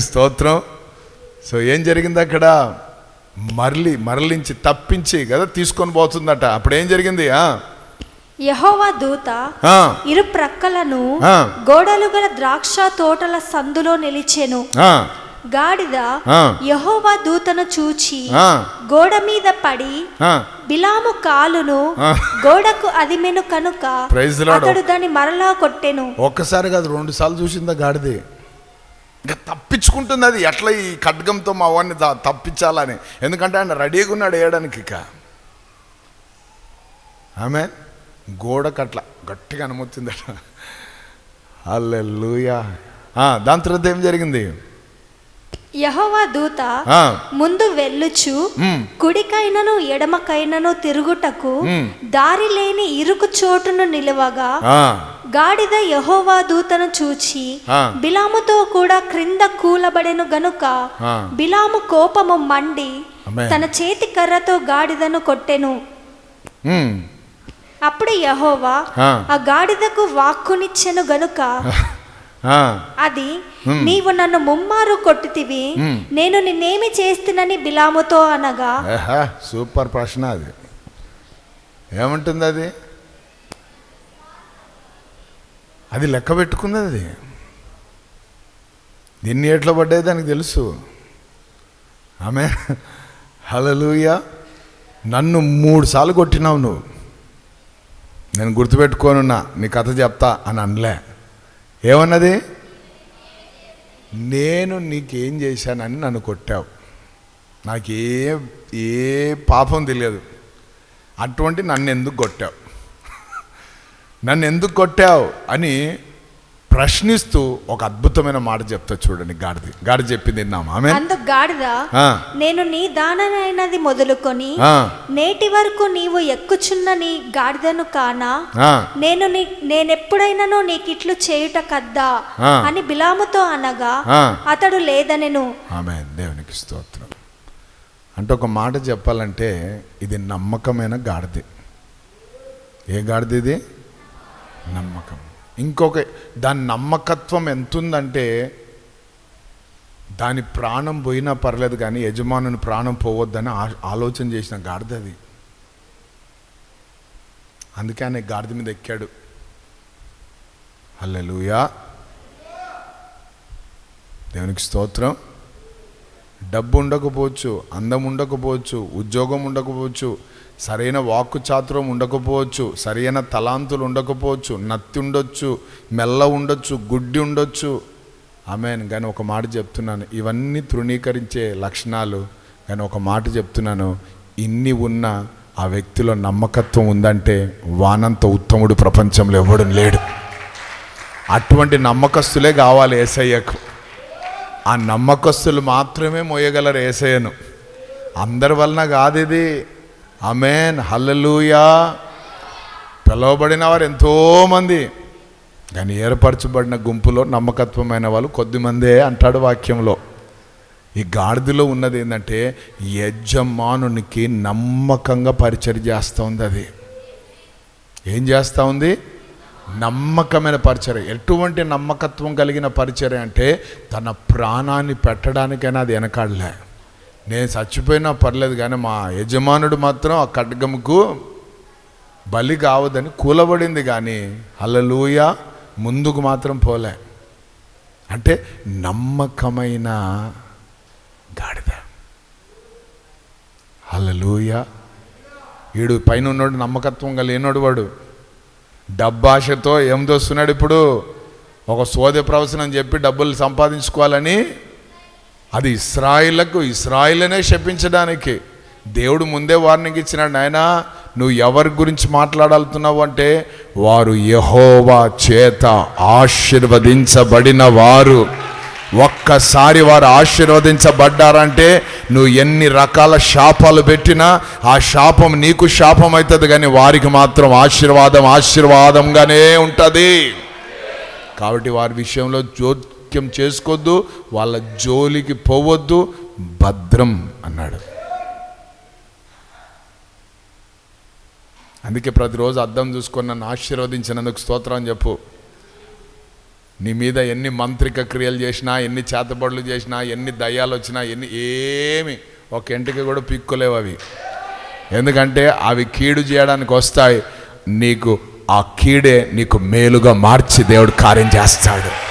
దేవునికి స్తోత్రం సో ఏం జరిగింది అక్కడ మరలి మరలించి తప్పించి కదా తీసుకొని పోతుందట అప్పుడు ఏం జరిగింది ఆ? యహోవా దూత ఇరు ప్రక్కలను. గోడలు గల ద్రాక్ష తోటల సందులో నిలిచెను గాడిద. యహోవా దూతను చూచి గోడ మీద పడి. బిలాము కాలును. గోడకు అదిమెను కనుక. అతడు దాన్ని మరలా కొట్టెను ఒక్కసారి కాదు రెండు సార్లు చూసిందా గాడిది ఇంకా తప్పించుకుంటుంది అది ఎట్లా ఈ ఖడ్గంతో మా వాడిని త- తప్పించాలని? ఎందుకంటే ఆయన రెడీగా ఉన్నాడు వేయడానికి ఇక. ఆమె గోడకట్ల. గట్టిగా అనుమతిందట. అల్లెల్లుయా దాని తర్వాత ఏం జరిగింది? యహోవా దూత ముందు వెళ్ళుచు కుడికైనను ఎడమకైనను తిరుగుటకు. దారి లేని ఇరుకు చోటును నిలవగా గాడిద యహోవా దూతను చూచి. బిలాముతో కూడా క్రింద కూలబడెను గనుక. బిలాము కోపము మండి. తన చేతి కర్రతో గాడిదను కొట్టెను అప్పుడు యహోవా ఆ. గాడిదకు వాక్కునిచ్చెను గనుక అది నీవు నన్ను ముమ్మారు కొట్టితివి. నేను నిన్నేమి చేస్తునని బిలాముతో అనగా సూపర్ ప్రశ్న అది. ఏమంటుంది అది అది లెక్క పెట్టుకుంది అది ఎన్ని ఏట్లో పడ్డాయి దానికి తెలుసు. ఆమె హలలుయ నన్ను మూడు సార్లు కొట్టినావు నువ్వు. నేను గుర్తుపెట్టుకోనున్నా నీ కథ చెప్తా అని అనలే. ఏమన్నది? నేను నీకేం చేశానని నన్ను కొట్టావు. నాకే ఏ పాపం తెలియదు. అటువంటి నన్ను ఎందుకు కొట్టావు? నన్ను ఎందుకు కొట్టావు? అని ప్రశ్నిస్తూ ఒక అద్భుతమైన మాట చెప్తా చూడండి గాడిది. గాడి చెప్పింది ఆమె అందుకు గాడిద నేను నీ దాననైనది మొదలుకొని నేటి వరకు నీవు ఎక్కుచున్న నీ గాడిదను కానా? నేను నీ నేనెప్పుడైనానో నీకిట్లు చేయుట కద్దా. అని బిలాముతో అనగా. అతడు లేదనెను. ఆమె దేవునికి స్తోత్రం. అంటే ఒక మాట చెప్పాలంటే ఇది నమ్మకమైన గాడిది. ఏ గాడిది ఇది? నమ్మకం. ఇంకొక దాని నమ్మకత్వం ఎంతుందంటే దాని ప్రాణం పోయినా పర్లేదు కానీ యజమానుని ప్రాణం పోవద్దని ఆ- ఆలోచన చేసిన గాడిద అది. అందుకే ఆయన గాడిద మీద ఎక్కాడు. అల్లెలుయా దేవునికి స్తోత్రం. డబ్బు ఉండకపోవచ్చు అందం ఉండకపోవచ్చు ఉద్యోగం ఉండకపోవచ్చు సరైన వాక్కు చాతురం ఉండకపోవచ్చు సరైన తలాంతులు ఉండకపోవచ్చు నత్తి ఉండొచ్చు మెల్ల ఉండొచ్చు గుడ్డి ఉండొచ్చు. ఆమెన్. కానీ ఒక మాట చెప్తున్నాను ఇవన్నీ తృణీకరించే లక్షణాలు. కానీ ఒక మాట చెప్తున్నాను ఇన్ని ఉన్న ఆ వ్యక్తిలో నమ్మకత్వం ఉందంటే వానంత ఉత్తముడు ప్రపంచంలో ఎవడు లేడు. అటువంటి నమ్మకస్తులే కావాలి ఏసయ్యకు. ఆ నమ్మకస్తులు మాత్రమే మోయగలరు ఏసయ్యను. అందరి వలన కాదు ఇది. Amen hallelujah. పిలువబడిన వారు ఎంతోమంది కానీ ఏర్పరచబడిన గుంపులో నమ్మకత్వమైన వాళ్ళు కొద్దిమందే అంటాడు వాక్యంలో. ఈ గాడిదలో ఉన్నది ఏంటంటే యజమానునికి నమ్మకంగా పరిచయం చేస్తూ ఉంది అది. ఏం చేస్తూ ఉంది? నమ్మకమైన పరిచర్య. ఎటువంటి నమ్మకత్వం కలిగిన పరిచర్య అంటే తన ప్రాణాన్ని పెట్టడానికైనా అది వెనకాడలే. నేను చచ్చిపోయినా పర్లేదు కానీ మా యజమానుడు మాత్రం ఆ ఖడ్గముకు బలి కావద్దని కూలబడింది కానీ హల్లెలూయా ముందుకు మాత్రం పోలే. అంటే నమ్మకమైన గాడిద. హల్లెలూయా. వీడు పైన ఉన్నోడు నమ్మకత్వం లేనోడు వాడు. డబ్బాషతో ఏం దోస్తున్నాడు ఇప్పుడు? ఒక సోదె ప్రవచనం చెప్పి డబ్బులు సంపాదించుకోవాలని అది ఇస్రాయిలకు ఇస్రాయిలనే శపించడానికి. దేవుడు ముందే వార్నింగ్ ఇచ్చినాడు నాయన నువ్వు ఎవరి గురించి మాట్లాడాలుతున్నావు అంటే వారు యహోవా చేత ఆశీర్వదించబడిన వారు ఒక్కసారి వారు ఆశీర్వదించబడ్డారంటే నువ్వు ఎన్ని రకాల శాపాలు పెట్టినా ఆ శాపం నీకు శాపం అవుతుంది కానీ వారికి మాత్రం ఆశీర్వాదం ఆశీర్వాదంగానే ఉంటుంది. కాబట్టి వారి విషయంలో జోక్యం చేసుకోవద్దు వాళ్ళ జోలికి పోవద్దు భద్రం అన్నాడు. అందుకే ప్రతిరోజు అద్దం చూసుకొని నన్ను ఆశీర్వదించినందుకు స్తోత్రం అని చెప్పు. నీ మీద ఎన్ని మంత్రిక క్రియలు చేసినా ఎన్ని చేతబడులు చేసినా ఎన్ని దయ్యాలు వచ్చినా ఎన్ని ఏమి ఒక ఇంటికి కూడా పిక్కులేవు అవి. ఎందుకంటే అవి కీడు చేయడానికి వస్తాయి. నీకు ఆ కీడే నీకు మేలుగా మార్చి దేవుడు కార్యం చేస్తాడు.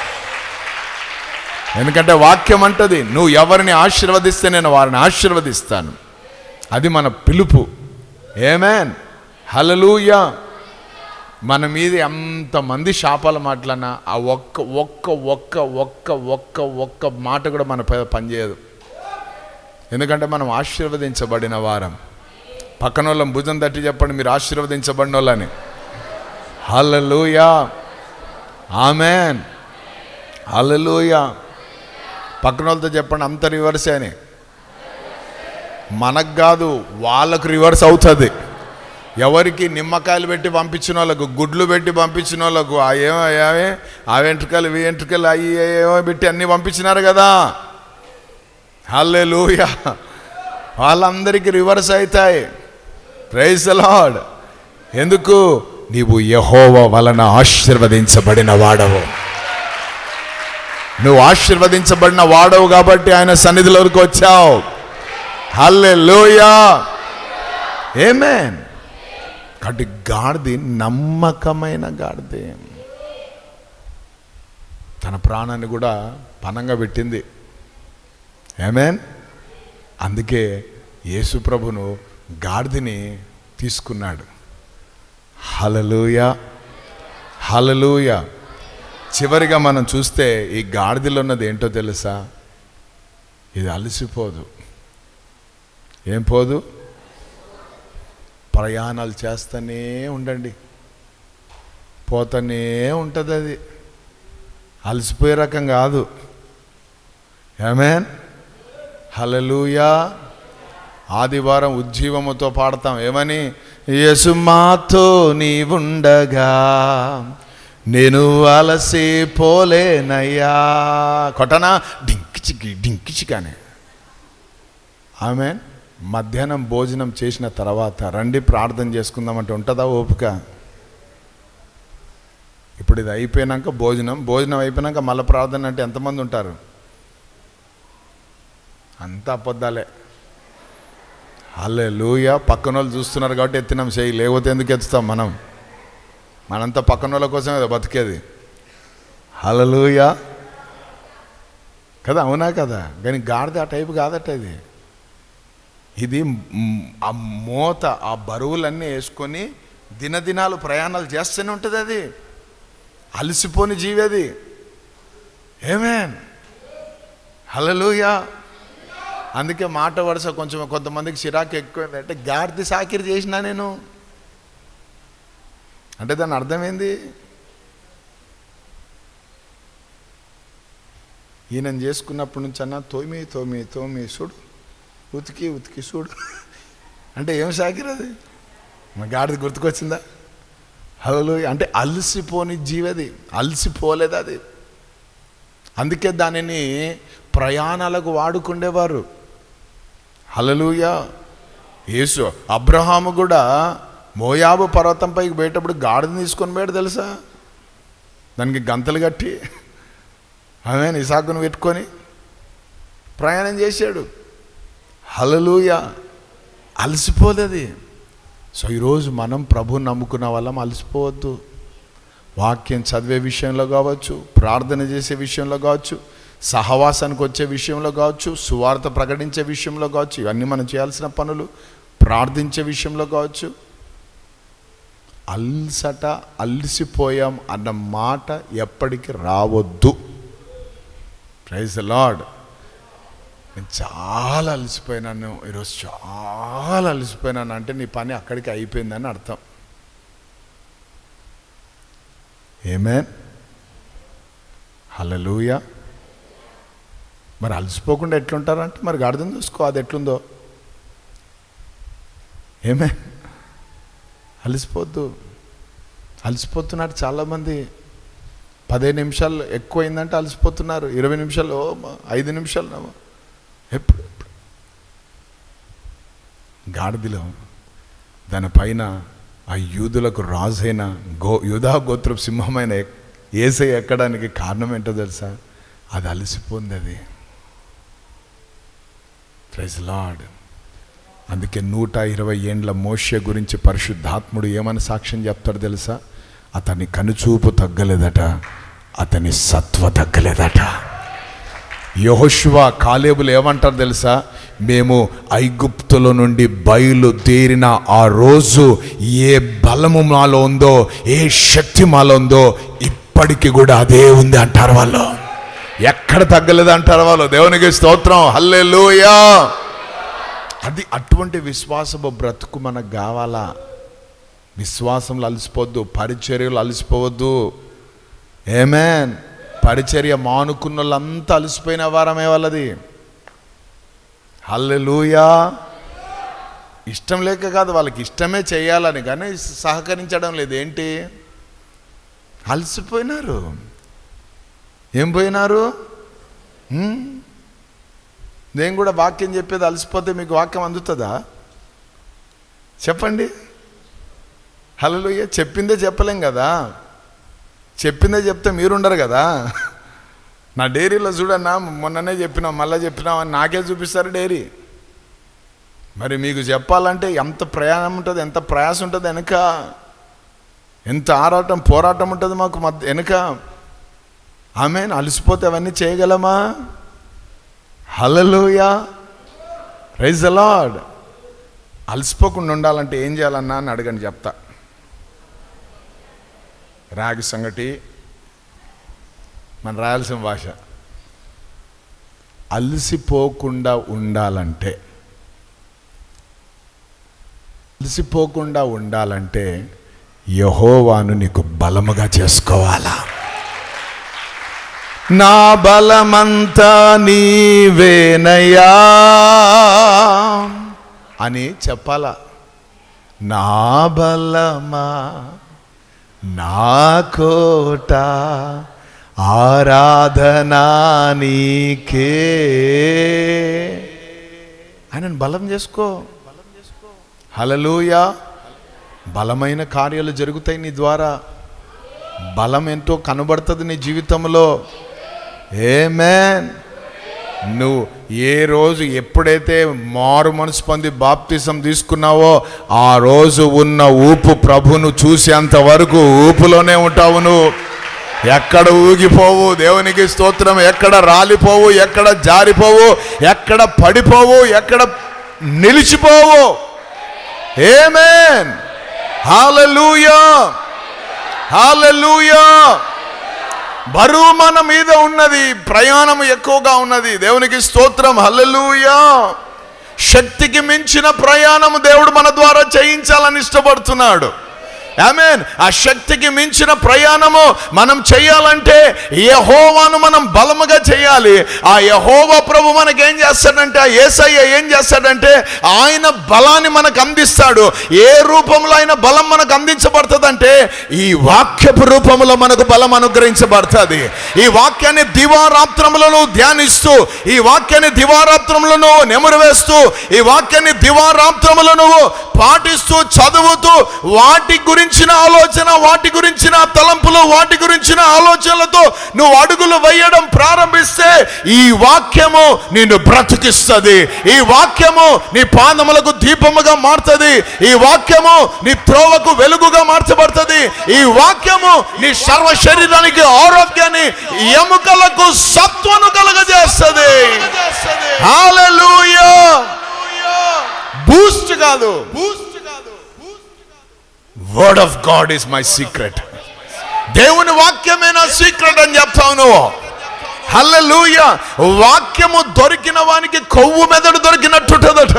ఎందుకంటే వాక్యం అంటది నువ్వు ఎవరిని ఆశీర్వదిస్తే నేను వారిని ఆశీర్వదిస్తాను. అది మన పిలుపు. ఏమేన్ హలలుయా మన మీద ఎంతమంది శాపాలు మాట్లాడినా ఆ ఒక్క ఒక్క ఒక్క ఒక్క ఒక్క ఒక్క మాట కూడా మన పనిచేయదు. ఎందుకంటే మనం ఆశీర్వదించబడిన వారం. పక్కన వాళ్ళం భుజం తట్టి చెప్పండి మీరు ఆశీర్వదించబడిన వాళ్ళని. హలలుయా ఆమెన్ హలలుయా పక్కన వాళ్ళతో చెప్పండి అంత రివర్సే అని. మనకు కాదు వాళ్ళకు రివర్స్ అవుతుంది. ఎవరికి నిమ్మకాయలు పెట్టి పంపించిన వాళ్ళకు గుడ్లు పెట్టి పంపించిన వాళ్ళకు ఆ ఏమో ఏమే ఆ వెంట్రుకలు ఈ వెంట్రుకలు అవి ఏమో పెట్టి అన్నీ పంపించినారు కదా. హల్లే వాళ్ళందరికీ రివర్స్ అవుతాయి. ప్రైజ్ లార్డ్ ఎందుకు? నీవు యహోవ వలన ఆశీర్వదించబడిన వాడవు. నువ్వు ఆశీర్వదించబడిన వాడవు కాబట్టి ఆయన సన్నిధిలోకి వచ్చావు. హల్లే లోయా ఏమేన్ కాబట్టి గాడిది నమ్మకమైన గాడిది. తన ప్రాణాన్ని కూడా పనంగా పెట్టింది. ఏమేన్ అందుకే యేసు ప్రభును గాడిదని తీసుకున్నాడు. హలలుయ హలలుయ చివరిగా మనం చూస్తే ఈ గాడిదలో ఉన్నది ఏంటో తెలుసా? ఇది అలసిపోదు. ఏం పోదు? ప్రయాణాలు చేస్తూనే ఉండండి. పోతూనే ఉంటుంది అది. అలసిపోయే రకం కాదు. ఏమేన్ హలలుయా ఆదివారం ఉజ్జీవముతో పాడతాం. ఏమని? యసుమాతో నీవుండగా. నేను అలసిపోలేనయ్యా కొట్టనా? డింకిచికి డింకిచికానే ఆమె మధ్యాహ్నం భోజనం చేసిన తర్వాత రండి ప్రార్థన చేసుకుందామంటే ఉంటుందా ఓపిక? ఇప్పుడు ఇది అయిపోయినాక భోజనం భోజనం అయిపోయినాక మళ్ళీ ప్రార్థన అంటే ఎంతమంది ఉంటారు? అంతా అబద్ధాలే. అల్లే లూయ పక్కన వాళ్ళు చూస్తున్నారు కాబట్టి ఎత్తినాం చేయి. లేకపోతే ఎందుకు ఎత్తుతాం మనం? మనంతా పక్కన వాళ్ళ కోసం కదా బతికేది. హలలుయా కదా అవునా కదా? కానీ గాడిద ఆ టైపు కాదట ఇది. ఇది ఆ మూత ఆ బరువులన్నీ వేసుకొని దినదినాలు ప్రయాణాలు చేస్తూనే ఉంటుంది అది. అలసిపోని జీవి అది. ఏమేన్ హలలుయా అందుకే మాట వరుస కొంచెం కొంతమందికి చిరాకు ఎక్కువైంది. అంటే గాడిది సాకిరి చేసినా నేను. అంటే దాని అర్థమైంది ఈయన చేసుకున్నప్పటి నుంచి అన్న తోమి తోమి తోమి చూడు. ఉతికి ఉతికి చూడు. అంటే ఏం సాగిరది అది? మా గాడిద గుర్తుకొచ్చిందా? హలో అంటే అలసిపోని జీవది. అలసిపోలేదు అది. అందుకే దానిని ప్రయాణాలకు వాడుకుండేవారు. హలలుయ యేసు అబ్రహాము కూడా మోయాబు పర్వతంపైకి పోయేటప్పుడు గాడిని తీసుకొని పోయాడు తెలుసా? దానికి గంతలు కట్టి ఆమె ఇసాకును పెట్టుకొని ప్రయాణం చేశాడు. హలలుయ అలసిపోలేదు సో ఈరోజు మనం ప్రభు నమ్ముకున్న వాళ్ళం అలసిపోవద్దు. వాక్యం చదివే విషయంలో కావచ్చు ప్రార్థన చేసే విషయంలో కావచ్చు సహవాసానికి వచ్చే విషయంలో కావచ్చు సువార్త ప్రకటించే విషయంలో కావచ్చు ఇవన్నీ మనం చేయాల్సిన పనులు ప్రార్థించే విషయంలో కావచ్చు అల్సట అలసిపోయాం అన్న మాట ఎప్పటికీ రావద్దు. ప్రైజ్ లార్డ్ నేను చాలా అలసిపోయినాను. ఈరోజు చాలా అలసిపోయినాను. అంటే నీ పని అక్కడికి అయిపోయిందని అర్థం. ఏమే హలలుయ మరి అలసిపోకుండా ఎట్లుంటారంటే మరి అర్థం చూసుకో అది ఎట్లుందో. ఏమే అలసిపోద్దు. అలసిపోతున్నారు చాలామంది. పదిహేను నిమిషాలు ఎక్కువైందంటే అలసిపోతున్నారు. ఇరవై నిమిషాలు ఓ, ఐదు నిమిషాలు ఎప్పుడు ఎప్పుడు? గాడిదలో దానిపైన ఆ యూదులకు రాజైన గో యూదా గోత్ర సింహమైన ఏసై ఎక్కడానికి కారణం ఏంటో తెలుసా? అది అలసిపోయింది అది. ప్రైజ్ లార్డ్ అందుకే నూట ఇరవై ఏండ్ల మోష్య గురించి పరిశుద్ధాత్ముడు ఏమని సాక్ష్యం చెప్తాడు తెలుసా? అతని కనుచూపు తగ్గలేదట అతని సత్వ తగ్గలేదట. యహోశివ కాలేబులు ఏమంటారు తెలుసా? మేము ఐగుప్తుల నుండి బయలుదేరిన ఆ రోజు ఏ బలము మాలో ఉందో ఏ శక్తి మాలో ఉందో ఇప్పటికి కూడా అదే ఉంది అంటారు వాళ్ళు. ఎక్కడ తగ్గలేదు అంటారు వాళ్ళు? దేవునికి స్తోత్రం. హల్లెలూయా. అది అటువంటి విశ్వాసపు బ్రతుకు మనకు కావాలా? విశ్వాసంలో అలసిపోవద్దు పరిచర్యలు అలసిపోవద్దు. ఏమేన్ పరిచర్య మానుకున్న వాళ్ళంతా అలసిపోయిన వారమే వాళ్ళది. హల్లెలూయా ఇష్టం లేక కాదు వాళ్ళకి ఇష్టమే చేయాలని కానీ సహకరించడం లేదు. ఏంటి? అలసిపోయినారు. ఏం పోయినారు? నేను కూడా వాక్యం చెప్పేది అలసిపోతే మీకు వాక్యం అందుతుందా? చెప్పండి. హలోయ చెప్పిందే చెప్పలేం కదా? చెప్పిందే చెప్తే మీరుండరు కదా? నా డైరీలో చూడన్నా మొన్ననే చెప్పినాం మళ్ళీ చెప్పినాం అని నాకే చూపిస్తారు డైరీ. మరి మీకు చెప్పాలంటే ఎంత ప్రయాణం ఉంటుంది ఎంత ప్రయాసం ఉంటుంది వెనుక? ఎంత ఆరాటం పోరాటం ఉంటుంది మాకు మధ్య వెనుక? ఆమె అలసిపోతే అవన్నీ చేయగలమా? హలలోయా రైజ్ అలాడ్ లార్డ్ అలసిపోకుండా ఉండాలంటే ఏం చేయాలన్నా అని అడగండి చెప్తా. రాగి సంగటి మన రాయలసీమ భాష. అలసిపోకుండా ఉండాలంటే అలసిపోకుండా ఉండాలంటే యహోవాను నీకు బలముగా చేసుకోవాలా? నా బలమంతా నీవేనయ్యా అని చెప్పాలా. నా బలమా? నా కోట? ఆరాధనా నీకే? ఆయనను బలం చేసుకో. హలలుయా బలమైన కార్యాలు జరుగుతాయి నీ ద్వారా. బలం ఎంతో కనబడుతుంది నీ జీవితంలో. ఏమేన్ నువ్వు ఏ రోజు ఎప్పుడైతే మారు మనసు పొంది బాప్తిసం తీసుకున్నావో ఆ రోజు ఉన్న ఊపు ప్రభును చూసేంత వరకు ఊపులోనే ఉంటావు నువ్వు. ఎక్కడ ఊగిపోవు? దేవునికి స్తోత్రం. ఎక్కడ రాలిపోవు? ఎక్కడ జారిపోవు? ఎక్కడ పడిపోవు? ఎక్కడ నిలిచిపోవు? ఏమేన్ హాలూయా హాలూయా బరువు మన మీద ఉన్నది ప్రయాణం ఎక్కువగా ఉన్నది. దేవునికి స్తోత్రం హల్లెలూయా. శక్తికి మించిన ప్రయాణం దేవుడు మన ద్వారా చేయించాలని ఇష్టపడుతున్నాడు. ఆమెన్ ఆ శక్తికి మించిన ప్రయాణము మనం చేయాలంటే యహోవాను మనం బలముగా చేయాలి. ఆ యహోవా ప్రభు మనకి ఏం చేస్తాడంటే ఆ ఏసయ్య ఏం చేస్తాడంటే ఆయన బలాన్ని మనకు అందిస్తాడు. ఏ రూపంలో ఆయన బలం మనకు అందించబడుతుందంటే ఈ వాక్యపు రూపంలో మనకు బలం అనుగ్రహించబడుతుంది. ఈ వాక్యాన్ని దివారాత్రములను ధ్యానిస్తూ ఈ వాక్యాన్ని దివారాత్రములను నెమరు వేస్తూ ఈ వాక్యాన్ని దివారాత్రములను పాటిస్తూ చదువుతూ వాటి గురించి గురించిన ఆలోచన వాటి గురించిన తలంపులు వాటి గురించిన ఆలోచనలతో నువ్వు అడుగులు వేయడం ప్రారంభిస్తే ఈ వాక్యము నిన్ను బ్రతికిస్తుంది. ఈ వాక్యము నీ పాదములకు దీపముగా మారుతుంది. ఈ వాక్యము నీ త్రోవకు వెలుగుగా మార్చబడుతుంది. ఈ వాక్యము నీ సర్వ శరీరానికి ఆరోగ్యాన్ని ఎముకలకు సత్వను కలగజేస్తుంది. బూస్ట్ కాదు. Word of God is my secret దేవుని వాక్యమే నా సీక్రెట్ అని చెప్తావు నువ్వు. హల్లెలూయ వాక్యము దొరికిన వానికి కొవ్వు మెదడు దొరికినట్టుంటుందట.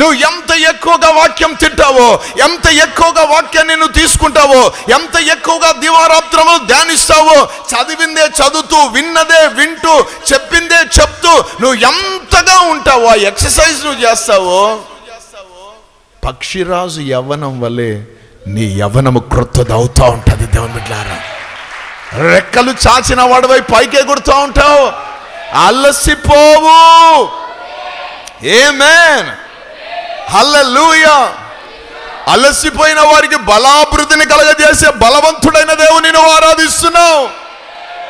నువ్వు ఎంత ఎక్కువగా వాక్యం తింటావో ఎంత ఎక్కువగా వాక్యాన్ని నువ్వు తీసుకుంటావో ఎంత ఎక్కువగా దివారాత్రము ధ్యానిస్తావో చదివిందే చదువుతూ విన్నదే వింటూ చెప్పిందే చెప్తూ నువ్వు ఎంతగా ఉంటావో ఆ ఎక్సర్సైజ్ నువ్వు చేస్తావో? పక్షిరాజు యవ్వనం వల్లే నీ యవ్వనము క్రొత్తదవుతూ ఉంటుంది దేవుని బిడ్డారా. రెక్కలు చాచిన వాడివై పైకి ఎగురుతూ ఉంటావు. అలసిపోవు. ఏమేన్ హల్లెలూయా అలసిపోయిన వారికి బలాభివృద్ధిని కలగజేసే బలవంతుడైన దేవుని నువ్వు ఆరాధిస్తున్నావు.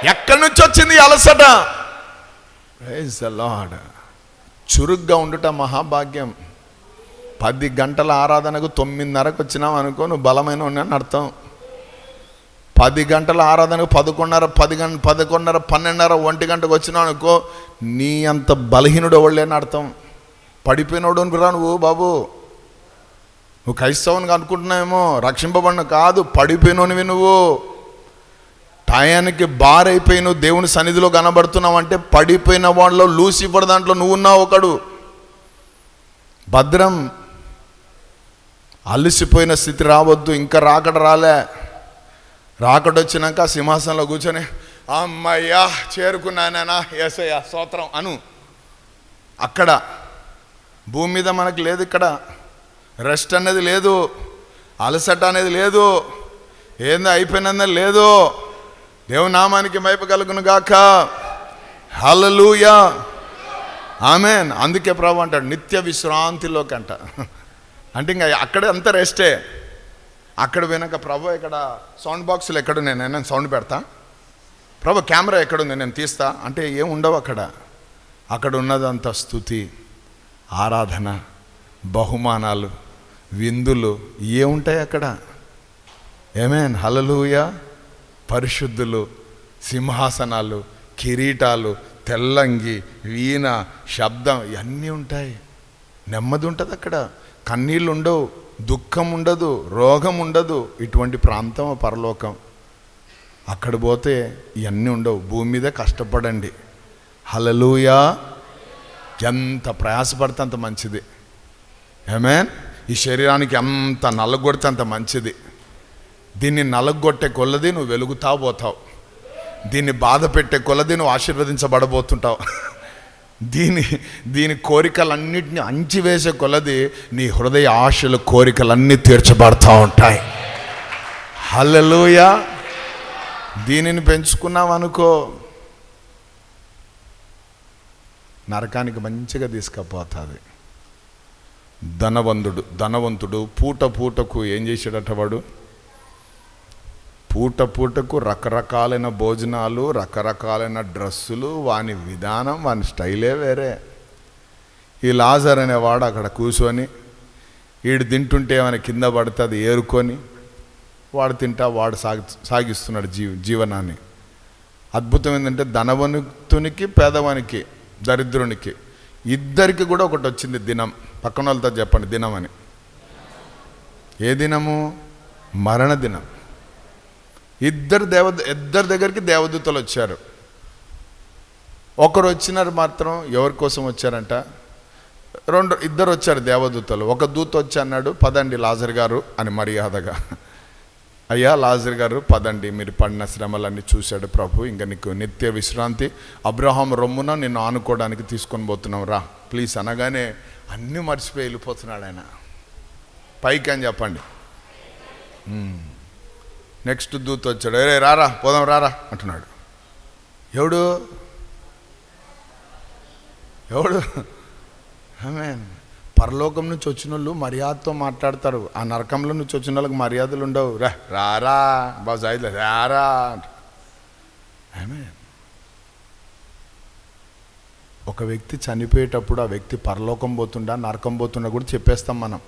ఎక్కడి నుంచి వచ్చింది అలసట? చురుగ్గా ఉండటం మహాభాగ్యం. పది గంటల ఆరాధనకు తొమ్మిదిన్నరకు వచ్చినావు అనుకో నువ్వు బలమైన ఉన్నాను అర్థం. పది గంటల ఆరాధనకు పదకొండున్నర పది గంట పదకొండున్నర పన్నెండున్నర ఒంటి గంటకు వచ్చినావు అనుకో నీ అంత బలహీనుడు ఎవళ్ళేని అర్థం. పడిపోయినోడు అనుకురా నువ్వు బాబు. నువ్వు క్రైస్తవునిగా అనుకుంటున్నావేమో రక్షింపబడిన కాదు పడిపోయినోనివి నువ్వు. టయానికి బారైపోయి నువ్వు దేవుని సన్నిధిలో కనబడుతున్నావు అంటే పడిపోయిన వాళ్ళలో లూసిఫర్ దాంట్లో నువ్వు ఉన్నావు ఒకడు. భద్రం. అలసిపోయిన స్థితి రావద్దు ఇంకా రాకడ రాలే. రాకడొచ్చినాక సింహాసనంలో కూర్చొని అమ్మయ్యా చేరుకున్నానా ఏసయ్య స్తోత్రం అను. అక్కడ భూమి మీద మనకు లేదు ఇక్కడ. రెస్ట్ అనేది లేదు. అలసట అనేది లేదు. ఏందో అయిపోయినందని లేదు. దేవుని నామానికి మైపు కలుగును గాక. Hallelujah amen. అందుకే ప్రభు అంటాడు నిత్య విశ్రాంతిలోకి అంట. అంటే ఇంకా అక్కడ అంత రెస్టే అక్కడ పోయినాక ప్రభు ఇక్కడ సౌండ్ బాక్సులు ఎక్కడ నేను సౌండ్ పెడతా. ప్రభు కెమెరా ఎక్కడుంది నేను తీస్తా. అంటే ఏం ఉండవు అక్కడ. అక్కడ ఉన్నదంత స్థుతి ఆరాధన బహుమానాలు విందులు ఏముంటాయి అక్కడ? ఏమేన్ హలలుయ పరిశుద్ధులు సింహాసనాలు కిరీటాలు తెల్లంగి వీణ శబ్దం ఇవన్నీ ఉంటాయి. నెమ్మది ఉంటుంది అక్కడ. కన్నీళ్ళు ఉండవు దుఃఖం ఉండదు రోగం ఉండదు ఇటువంటి ప్రాంతం పరలోకం. అక్కడ పోతే ఇవన్నీ ఉండవు. భూమి మీద కష్టపడండి. హలలుయా ఎంత ప్రయాసపడితే అంత మంచిది. ఏమేన్ ఈ శరీరానికి ఎంత నలగొడితే అంత మంచిది. దీన్ని నలగొట్టే కొలది నువ్వు వెలుగుతా పోతావు. దీన్ని బాధ పెట్టే కొలది నువ్వు ఆశీర్వదించబడబోతుంటావు. దీని దీని కోరికలన్నిటిని అంచివేసే కొలది నీ హృదయ ఆశలు కోరికలన్నీ తీర్చబడతా ఉంటాయి. హలలోయ దీనిని పెంచుకున్నావు అనుకో నరకానికి మంచిగా తీసుకుపోతుంది. ధనవంతుడు ధనవంతుడు పూట పూటకు ఏం చేసాడట వాడు? పూట పూటకు రకరకాలైన భోజనాలు రకరకాలైన డ్రెస్సులు వాని విధానం వాని స్టైలే వేరే. ఈ లాజర్ అనేవాడు అక్కడ కూర్చొని వీడు తింటుంటే ఏమైనా కింద పడితే అది ఏరుకొని వాడు తింటా వాడు సాగి సాగిస్తున్నాడు జీవ జీవనాన్ని. అద్భుతం ఏంటంటే ధనవంతునికి పేదవానికి దరిద్రునికి ఇద్దరికి కూడా ఒకటి వచ్చింది దినం. పక్కన వాళ్ళతో చెప్పండి దినం అని ఏ దినము? మరణ దినం. ఇద్దరు దేవ ఇద్దరి దగ్గరికి దేవదూతలు వచ్చారు. ఒకరు వచ్చినారు మాత్రం ఎవరి కోసం వచ్చారంట? రెండు ఇద్దరు వచ్చారు దేవదూతలు. ఒక దూత వచ్చి అన్నాడు పదండి లాజర్ గారు అని మర్యాదగా. అయ్యా లాజర్ గారు పదండి. మీరు పడిన శ్రమలన్నీ చూశాడు ప్రభు. ఇంకా నీకు నిత్య విశ్రాంతి. అబ్రహాం రొమ్మున నిన్ను ఆనుకోవడానికి తీసుకొని పోతున్నాం. రా. ప్లీజ్ అనగానే అన్నీ మర్చిపోయి వెళ్ళిపోతున్నాడు ఆయన. పైకి అని చెప్పండి. నెక్స్ట్ దూత వచ్చాడు. రే రారా పోదాం రారా అంటున్నాడు. ఎవడు? ఎవడు? పరలోకం నుంచి వచ్చిన వాళ్ళు మర్యాదతో మాట్లాడతారు. ఆ నరకంలో నుంచి వచ్చిన వాళ్ళకి మర్యాదలు ఉండవు. రా రారా బా అయితే రారా ఆమె ఒక వ్యక్తి చనిపోయేటప్పుడు ఆ వ్యక్తి పరలోకం పోతుండా నరకం పోతుండా కూడా చెప్పేస్తాం మనం.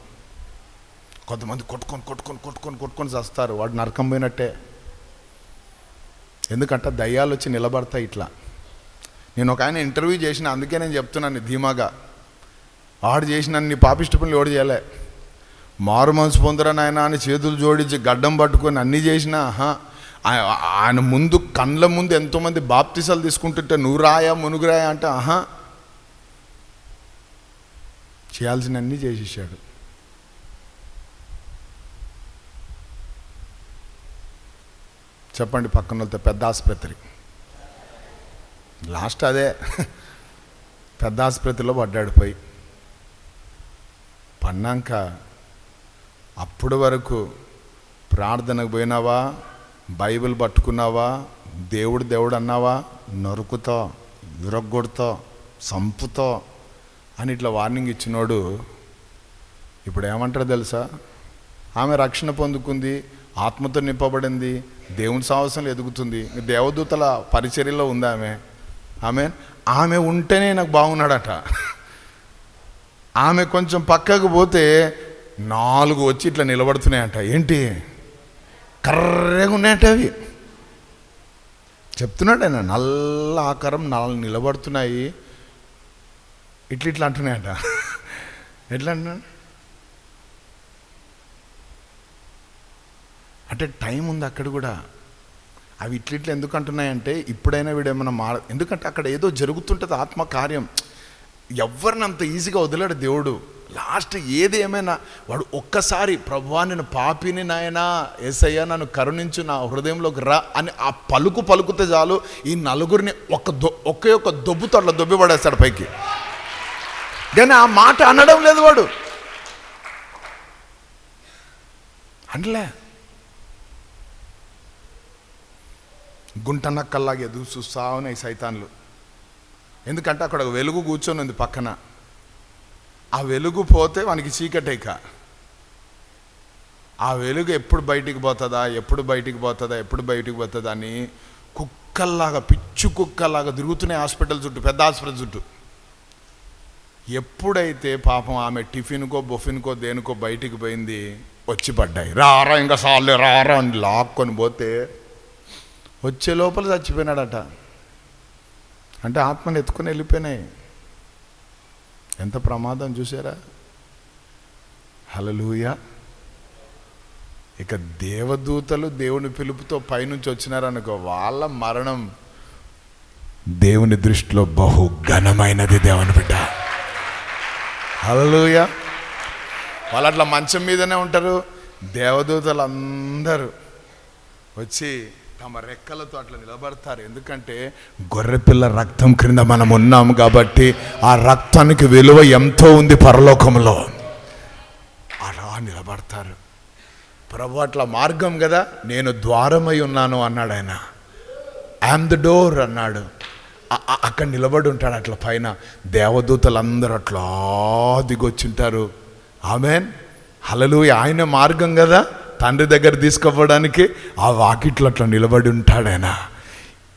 కొంతమంది కొట్టుకొని కొట్టుకొని కొట్టుకొని కొట్టుకొని చస్తారు. వాడు నరకం పోయినట్టే. ఎందుకంటే దయ్యాలు వచ్చి నిలబడతాయి ఇట్లా. నేను ఒక ఆయన ఇంటర్వ్యూ చేసిన అందుకే నేను చెప్తున్నాను ధీమాగా. ఆడు చేసిన నీ పాపిష్ట పనులు ఎవడు చేయలే. మారు మనసు పొందరా నాయన అని చేతులు జోడించి గడ్డం పట్టుకొని అన్నీ చేసినా ఆహా, ఆయన ముందు కండ్ల ముందు ఎంతోమంది బాప్తిసాలు తీసుకుంటుంటే నువ్వు రాయా మునుగురాయా అంటే ఆహా చేయాల్సిన అన్నీ చేసేసాడు. చెప్పండి పక్కన పెద్ద ఆసుపత్రి. లాస్ట్ అదే పెద్ద ఆసుపత్రిలో పడ్డాడు పోయి. పన్నాక అప్పుడు వరకు ప్రార్థనకు పోయినావా? బైబిల్ పట్టుకున్నావా? దేవుడు దేవుడు అన్నావా? నరుకుతో ఇరగొడుతో సంపుతో అని ఇట్లా వార్నింగ్ ఇచ్చినోడు. ఇప్పుడు ఏమంటారో తెలుసా? ఆమె రక్షణ పొందుకుంది ఆత్మతో నింపబడింది దేవుని సాహసంలో ఎదుగుతుంది. దేవదూతల పరిచర్యలో ఉంది ఆమె. ఆమె ఆమె ఉంటేనే నాకు బాగున్నాడట. ఆమె కొంచెం పక్కకు పోతే నాలుగు వచ్చి ఇట్లా నిలబడుతున్నాయంట. ఏంటి? కర్రగా ఉన్నాయంట అవి. చెప్తున్నాడు ఆయన నల్ల ఆకారం నాలుగు నిలబడుతున్నాయి. ఇట్లా ఇట్లా అంటున్నాయంట. ఎట్లా అంటున్నాడు? అంటే టైం ఉంది అక్కడ కూడా. అవి ఇట్లిట్లు ఎందుకు అంటున్నాయంటే ఇప్పుడైనా వీడు మార ఎందుకంటే అక్కడ ఏదో జరుగుతుంటుంది ఆత్మకార్యం. ఎవరిని అంత ఈజీగా వదిలాడు దేవుడు. లాస్ట్ ఏది ఏమైనా వాడు ఒక్కసారి ప్రభువా నేను పాపిని నాయనా ఏసయ్యా నన్ను కరుణించు నా హృదయంలోకి రా అని ఆ పలుకు పలుకుతే చాలు ఈ నలుగురిని ఒక దొ ఒకే ఒక్క దొబ్బుతో అట్లా దొబ్బి పడేస్తాడు పైకి. కానీ ఆ మాట అనడం లేదు వాడు. అనలే. గుంటనక్కల్లాగా ఎదురు చూస్తా ఉన్నాయి సైతాన్లు. ఎందుకంటే అక్కడ ఒక వెలుగు కూర్చొని ఉంది పక్కన. ఆ వెలుగు పోతే మనకి చీకటేక ఆ వెలుగు ఎప్పుడు బయటికి పోతుందా ఎప్పుడు బయటికి పోతుందా ఎప్పుడు బయటికి పోతుందా అని కుక్కల్లాగా పిచ్చు కుక్కల్లాగా తిరుగుతున్నాయి హాస్పిటల్ చుట్టూ పెద్ద హాస్పిటల్ చుట్టూ. ఎప్పుడైతే పాపం ఆమె టిఫిన్కో బొఫిన్కో దేనికో బయటికి పోయింది వచ్చి పడ్డాయి. రారా ఇంకా సార్లే రారా అని లాక్కొని పోతే వచ్చే లోపల చచ్చిపోయినాడట. అంటే ఆత్మను ఎత్తుకొని వెళ్ళిపోయినాయి. ఎంత ప్రమాదం చూసారా? హలలూయ ఇక దేవదూతలు దేవుని పిలుపుతో పైనుంచి వచ్చినారనుకో వాళ్ళ మరణం దేవుని దృష్టిలో బహు ఘనమైనది దేవుని బిడ్డ. హలలుయ వాళ్ళు అట్లా మంచం మీదనే ఉంటారు. దేవదూతలు అందరూ వచ్చి తమ రెక్కలతో అట్లా నిలబడతారు. ఎందుకంటే గొర్రెపిల్ల రక్తం క్రింద మనం ఉన్నాము కాబట్టి ఆ రక్తానికి విలువ ఎంతో ఉంది పరలోకంలో. అలా నిలబడతారు. ప్రభు అట్లా మార్గం కదా నేను ద్వారమై ఉన్నాను అన్నాడు ఆయన. ఐఎమ్ ద డోర్ అన్నాడు. అక్కడ నిలబడి ఉంటాడు అట్లా పైన. దేవదూతలు అందరూ అట్లా దిగొచ్చుంటారు. ఆమెన్ హలలు ఆయన మార్గం కదా. తండ్రి దగ్గర తీసుకుపోవడానికి ఆ వాకిట్లో అట్లా నిలబడి ఉంటాడు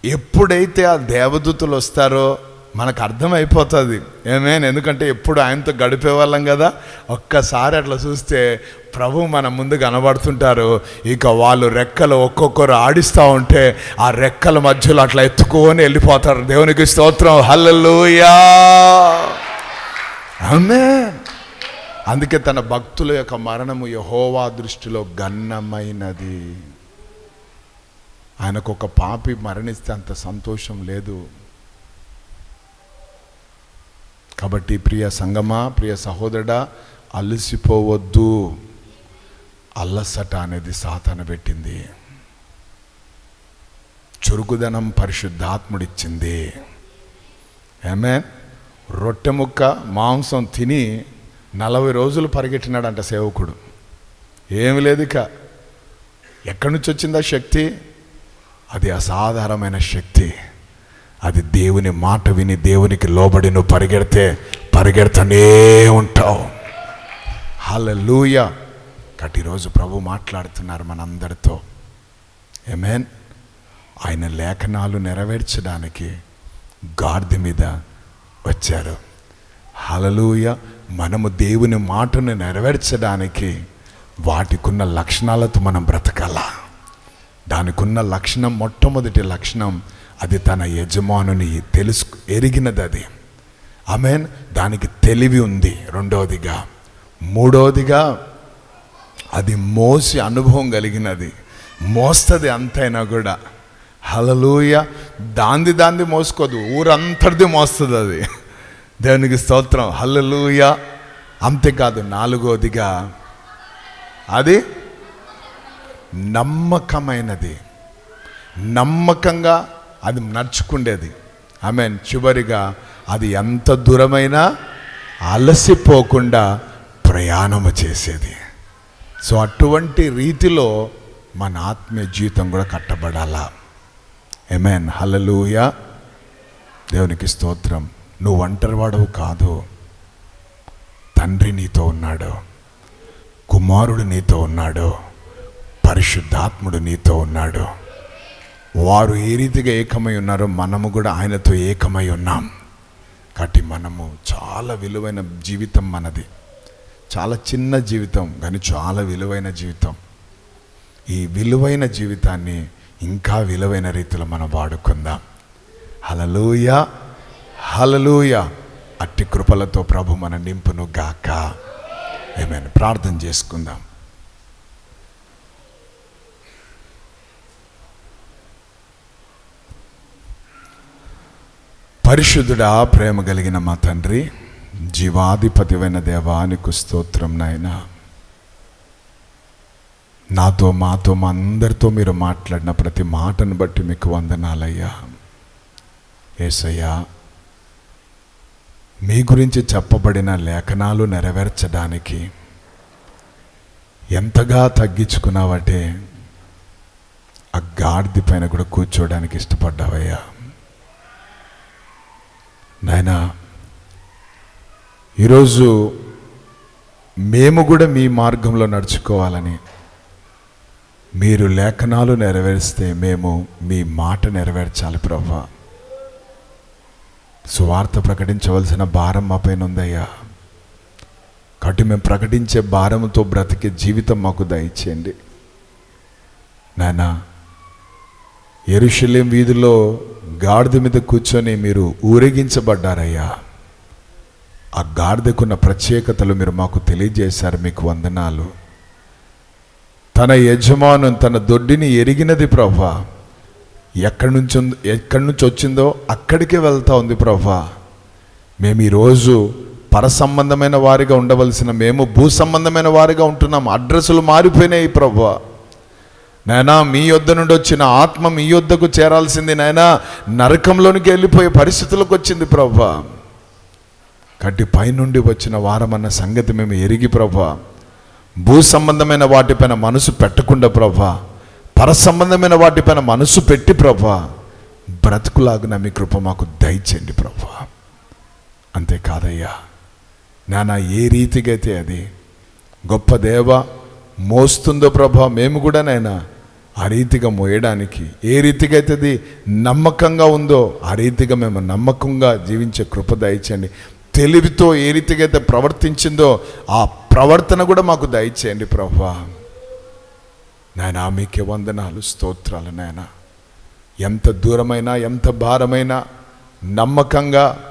ఎప్పుడైతే ఆ దేవదూతలు వస్తారో మనకు అర్థమైపోతుంది. ఏమేన్ ఎందుకంటే ఎప్పుడు ఆయనతో గడిపే వాళ్ళం కదా. ఒక్కసారి అట్లా చూస్తే ప్రభు మన ముందు కనబడుతుంటారు. ఇక వాళ్ళు రెక్కలు ఒక్కొక్కరు ఆడిస్తూ ఉంటే ఆ రెక్కల మధ్యలో అట్లా ఎత్తుకొని వెళ్ళిపోతారు. దేవునికి స్తోత్రం. హల్లెలూయా అమ్మే అందుకే తన భక్తుల యొక్క మరణము యహోవా దృష్టిలో గన్నమైనది ఆయనకు ఒక పాపి మరణిస్తే అంత సంతోషం లేదు. కాబట్టి ప్రియ సంగమా ప్రియ సహోదరుడా అలసిపోవద్దు. అల్లసట అనేది సాతన పెట్టింది. చురుకుదనం పరిశుద్ధాత్ముడిచ్చింది. ఏమే రొట్టె ముక్క మాంసం తిని నలభై రోజులు పరిగెట్టినాడంట సేవకుడు. ఏమి లేదు ఇక ఎక్కడి నుంచి వచ్చిందా శక్తి? అది అసాధారణమైన శక్తి. అది దేవుని మాట విని దేవునికి లోబడి నువ్వు పరిగెడితే పరిగెడుతూనే ఉంటావు. హల్లెలూయా. కటి రోజు ప్రభు మాట్లాడుతున్నారు మనందరితో. ఏమేన్ ఆయన లేఖనాలు నెరవేర్చడానికి గాడిద మీద వచ్చారు. హలలుయ మనము దేవుని మాటను నెరవేర్చడానికి వాటికున్న లక్షణాలతో మనం బ్రతకాల? దానికున్న లక్షణం మొట్టమొదటి లక్షణం అది తన యజమానుని తెలుసు ఎరిగినది అది. ఆమెన్? దానికి తెలివి ఉంది రెండవదిగా మూడవదిగా అది మోసి అనుభవం కలిగినది. మోస్తుంది అంతైనా కూడా. హలలుయ దాంది దాంది మోసుకోదు ఊరంతటిది మోస్తుంది అది. దేవునికి స్తోత్రం. హల్లలుయ. అంతేకాదు నాలుగోదిగా అది నమ్మకమైనది. నమ్మకంగా అది నడుచుకుండేది. ఆమె చివరిగా అది ఎంత దూరమైనా అలసిపోకుండా ప్రయాణము చేసేది. సో అటువంటి రీతిలో మన ఆత్మీయ జీవితం కూడా కట్టబడాలా. ఎమెన్ హలలుయ దేవునికి స్తోత్రం. నువ్వు ఒంటరివాడవు కాదు. తండ్రి నీతో ఉన్నాడు. కుమారుడు నీతో ఉన్నాడు. పరిశుద్ధాత్ముడు నీతో ఉన్నాడు. వారు ఏ రీతిగా ఏకమై ఉన్నారో మనము కూడా ఆయనతో ఏకమై ఉన్నాం. కాబట్టి మనము చాలా విలువైన జీవితం మనది. చాలా చిన్న జీవితం కానీ చాలా విలువైన జీవితం. ఈ విలువైన జీవితాన్ని ఇంకా విలువైన రీతిలో మనం వాడుకుందాం. హలలుయ హలలుయ అట్టి కృపలతో ప్రభు మన నింపును గాక. ఏమైనా ప్రార్థన చేసుకుందాం. పరిశుద్ధుడా ప్రేమ కలిగిన మా తండ్రి జీవాధిపతివైన దేవానికి స్తోత్రం నాయన. నాతో మాతో మా అందరితో మీరు మాట్లాడిన ప్రతి మాటను బట్టి మీకు వందనాలయ్యా. ఏసయ్యా మీ గురించి చెప్పబడిన లేఖనాలు నెరవేర్చడానికి ఎంతగా తగ్గించుకున్నావంటే ఆ గాడిద పైన కూడా కూర్చోవడానికి ఇష్టపడ్డావయ్యా. నాయనా ఈరోజు మేము కూడా మీ మార్గంలో నడుచుకోవాలని మీరు లేఖనాలు నెరవేరిస్తే మేము మీ మాట నెరవేర్చాలి ప్రభా. సువార్త ప్రకటించవలసిన భారం మా పైన ఉందయ్యా. కాబట్టి మేము ప్రకటించే భారంతో బ్రతికే జీవితం మాకు దయచేయండి. నానా ఎరుషలేం వీధిలో గాడిద మీద కూర్చొని మీరు ఊరేగించబడ్డారయ్యా. ఆ గాడిదకున్న ప్రత్యేకతలు మీరు మాకు తెలియజేశారు మీకు వందనాలు. తన యజమాను తన దొడ్డిని ఎరిగినది ప్రభా. ఎక్కడి నుంచి ఎక్కడి నుంచి వచ్చిందో అక్కడికే వెళ్తా ఉంది ప్రభా. మేము ఈరోజు పర సంబంధమైన వారిగా ఉండవలసిన మేము భూ సంబంధమైన వారిగా ఉంటున్నాం. అడ్రస్లు మారిపోయినాయి ప్రభా. నాయనా మీ యొద్ద నుండి వచ్చిన ఆత్మ మీ యొద్దకు చేరాల్సింది నాయనా నరకంలోనికి వెళ్ళిపోయే పరిస్థితులకు వచ్చింది ప్రభా. కట్టి పైనుండి వచ్చిన వారమన్న సంగతి మేము ఎరిగి ప్రభా. భూ సంబంధమైన వాటిపైన మనసు పెట్టకుండా ప్రభా. పర సంబంధమైన వాటిపైన మనసు పెట్టి ప్రభా బ్రతుకులాగిన మీ కృప మాకు దయచేయండి ప్రభా. అంతేకాదయ్యా నానా ఏ రీతిగా అయితే అది గొప్ప దేవ మోస్తుందో ప్రభా మేము కూడా నైనా ఆ రీతిగా మోయడానికి ఏ రీతిగా అయితే అది నమ్మకంగా ఉందో ఆ రీతిగా మేము నమ్మకంగా జీవించే కృప దయచేయండి. తెలివితో ఏ రీతిగా అయితే ప్రవర్తించిందో ఆ ప్రవర్తన కూడా మాకు దయచేయండి ప్రభా. నాయన మీకే వందనాలు స్తోత్రాలు నాయన. ఎంత దూరమైనా ఎంత భారమైనా నమ్మకంగా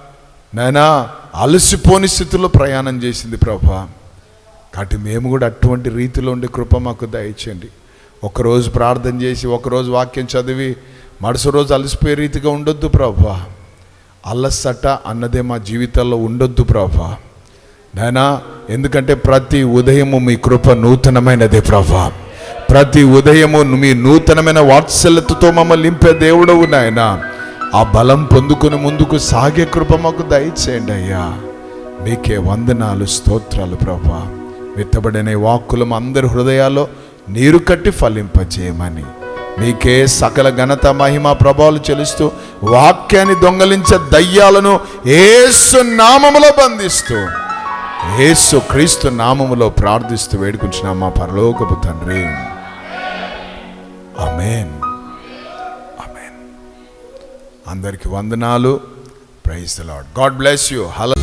నాయనా అలసిపోని స్థితిలో ప్రయాణం చేసింది ప్రభా. కాబట్టి మేము కూడా అటువంటి రీతిలో ఉండే కృప మాకు దయచేయండి. ఒకరోజు ప్రార్థన చేసి ఒకరోజు వాక్యం చదివి మరుసటి రోజు అలసిపోయే రీతిగా ఉండొద్దు ప్రభా. అల్లసట అన్నదే మా జీవితాల్లో ఉండొద్దు ప్రభా. నాయనా ఎందుకంటే ప్రతి ఉదయము మీ కృప నూతనమైనదే ప్రభా. ప్రతి ఉదయము మీ నూతనమైన వాత్సల్యతతో మమ్మల్ని నింపే దేవుడవు నాయన. ఆ బలం పొందుకుని ముందుకు సాగే కృప మాకు దయచేయండి అయ్యా. మీకే వందనాలు స్తోత్రాలు ప్రభా. విత్తబడిన ఈ వాక్కులు మా అందరి హృదయాల్లో నీరు కట్టి ఫలింపజేయమని. మీకే సకల ఘనత మహిమ ప్రభావాలు చెలుస్తూ వాక్యాన్ని దొంగలించే దయ్యాలను ఏసు నామములో బంధిస్తూ ఏసు క్రీస్తు నామములో ప్రార్థిస్తూ వేడుకుంటున్నాం మా పరలోకపు తండ్రి. అమేన్ అమేన్ అందరికి వందనాలు. Praise Lord God bless you hello